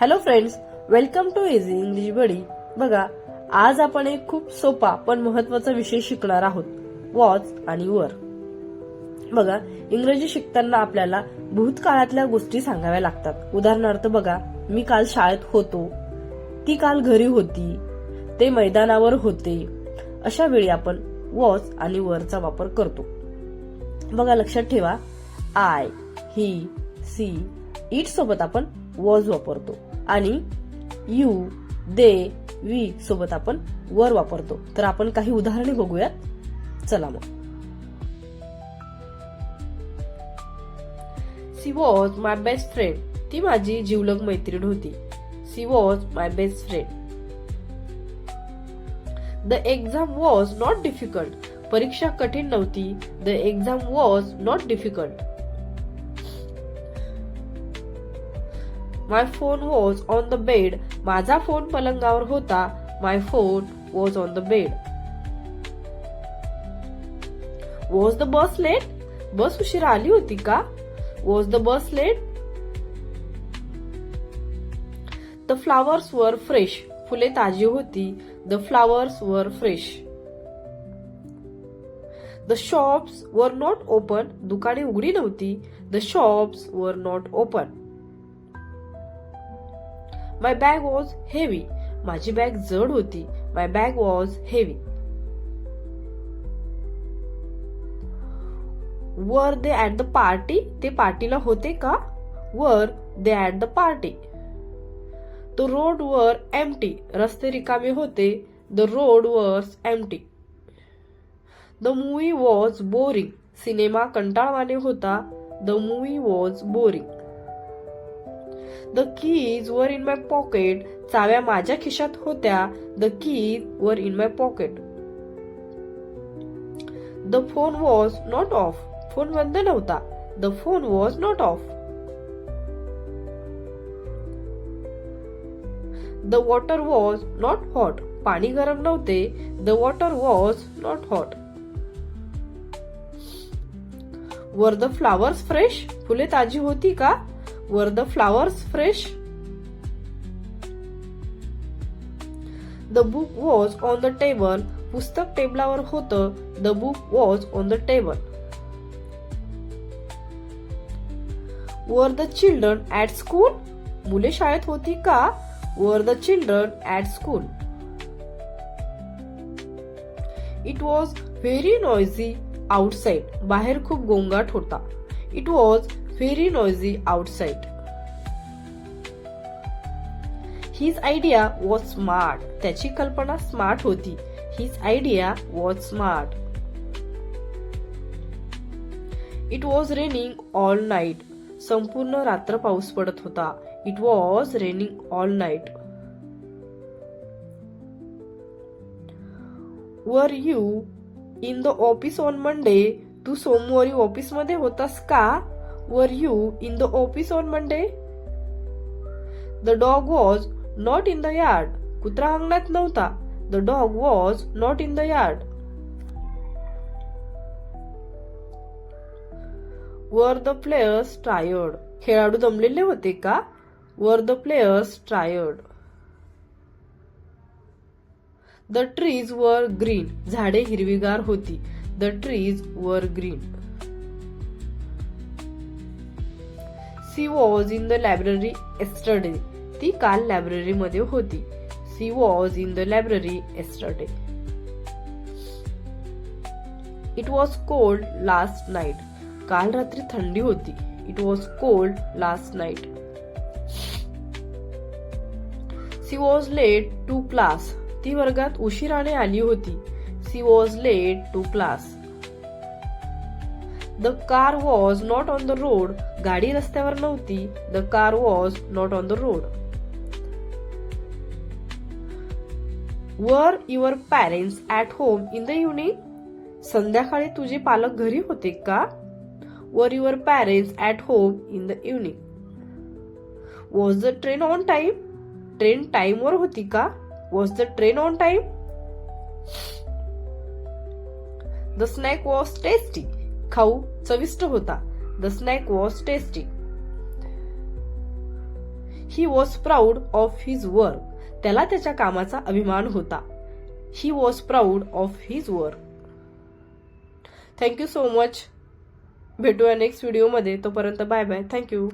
Hello friends welcome to easy English buddy बघा आज आपण एक खूप सोपा पण महत्त्वाचा विषय शिकणार आहोत. वॉच आणि वर बघा इंग्रजी शिकताना आपल्याला भूतकाळातल्या गोष्टी सांगाव्या लागतात. उदाहरणार्थ बघा मी काल शाळेत होतो. ती काल घरी होती. ते मैदानावर होते. अशा वेळी आपण वॉच आणि वरचा वापर करतो. बघा लक्षात ठेवा. आय ही सी इट सोबत आपण वॉज वापरतो. आणि यू दे वी सोबत आपण वर वापरतो. तर आपण काही उदाहरणे बघूयात. चला मग. She was my best friend. ती माझी जिवलग मैत्रीण होती. She was my best friend. The exam was not difficult. परीक्षा कठीण नव्हती. The exam was not difficult. My phone was on the bed माझा फोन पलंगावर होता. My phone was on the bed was the bus late bus उशिरा आली होती का? Was the bus late the flowers were fresh फुले ताजी होती. The flowers were fresh the shops were not open दुकाने उघडी नव्हती. The shops were not open my bag was heavy माझी बॅग जड होती. माय बॅग वॉज हेवी वर दे ॲट द पार्टी ते पार्टीला होते का? Were they at the party the road were empty रस्ते रिकामे होते. The road were empty the movie was boring cinema कंटाळवाणे होता. The movie was boring the keys were in my pocket चाव्या माझ्या खिशात होत्या. The keys were in my pocket the phone was not off phone बंद नव्हता. The phone was not off the water was not hot पाणी गरम नव्हते. The water was not hot were the flowers fresh फुले ताजी होती का? Were the flowers fresh the book was on the table पुस्तक टेबलावर होतं. The book was on the table were the children at school मुले शाळेत होती का? Were the children at school it was very noisy outside बाहेर खूप गोंगाट होता. It was very noisy outside his idea was smart त्याची कल्पना स्मार्ट होती. His idea was smart it was raining all night संपूर्ण रात्र पाऊस पडत होता. It was raining all night were you in the office on Monday तू सोमवारी ऑफिसमध्ये होतास का? Were you in the office on Monday the dog was not in the yard कुत्रा अंगणात नव्हता. The dog was not in the yard were the players tired खेळाडू दमलेले होते का? Were the players tired the trees were green झाडे हिरवीगार होती. The trees were green she was in the library yesterday ती काल लायब्ररीमध्ये होती. She was in the library yesterday it was cold last night काल रात्री थंडी होती. It was cold last night she was late to class ती वर्गात उशिराने आली होती. She was late to class the car was not on the road गाडी रस्त्यावर नव्हती. The car was not on the road were your parents at home in the evening संध्याकाळी तुझे पालक घरी होते का? Were your parents at home in the evening was the train on time train टाइमवर होती का? Was the train on time the snack was tasty खाऊ चविष्ट होता. The snack was tasty he was proud of his work त्याला त्याच्या कामाचा अभिमान होता. He was proud of his work thank you so much भेटूया नेक्स्ट व्हिडिओमध्ये तोपर्यंत बाय बाय थँक्यू